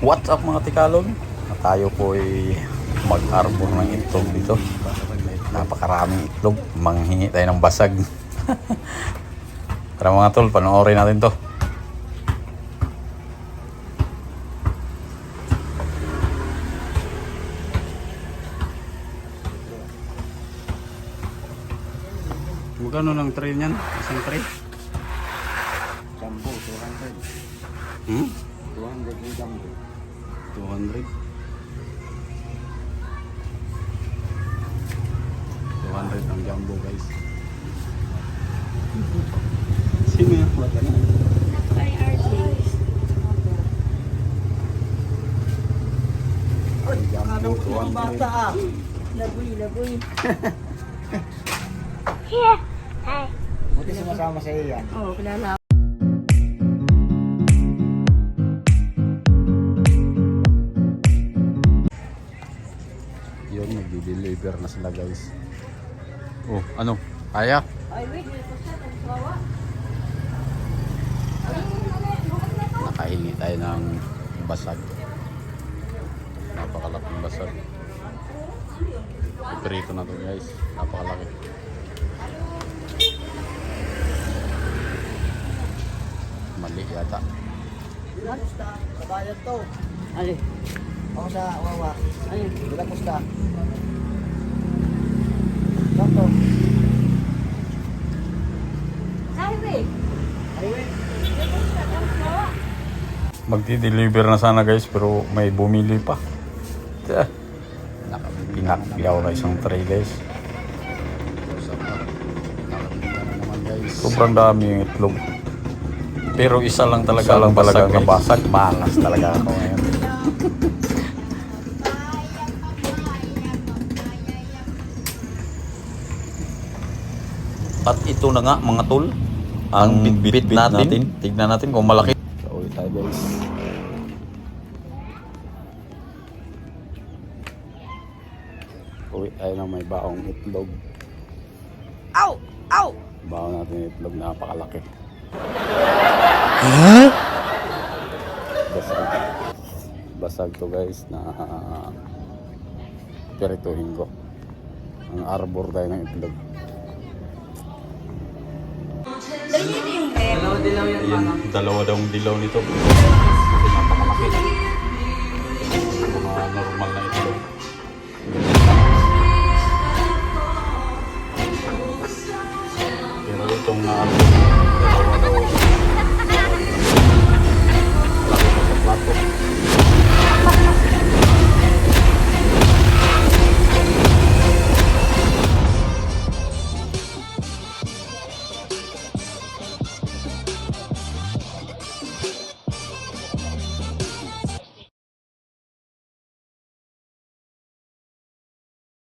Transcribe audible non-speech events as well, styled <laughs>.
What's up mga tikalog? Tayo po ay mag-arbor ng itlog dito. Napakaraming itlog. Manghingi tayo ng basag. <laughs> Tara mga tol, panoorin natin to. Magkano ng tray niyan? Isang tray? Jumbo, 200. Hmm? 200 yung jumbo. 200. 200 ang jumbo guys. Sino yung wala na? Kay RJ. Jumbo 200. Laboy, laboy. <laughs> Buti sumasama sa iyo yan. Oo, oh, kilala. Nagdi-deliver na sila guys. Oh, ano? Kaya? Ay, wait. Nakahingi tayo ng basag. Napakalaking basag. Iprito na to guys. Napakalaki. Mali yata. Sa bayan to. Ali. Ako sa wawa. Ayun. Bila pusta. Sakto. Highway. Highway. Magdi-deliver na sana guys pero may bumili pa. Pinakyaw na isang tray guys. Sobrang dami yung itlog. Pero isa lang talaga lang talaga nabasag. Malas talaga ako ngayon. At ito na nga mga tol. Ang bit-bit natin. Tignan natin kung malaki. So, uwi tayo guys. Uwi tayo ng may baong itlog. Ow! Ow! Baon natin yung itlog napakalaki. Basag. Basag to guys na pirituhin ko. Ang arbor tayo ng itlog. Ganyan yung bed. Dalawa dilaw yan, Yan, parang. dalawa daw ang dilaw nito. Napakalaki. Mga normal na ito.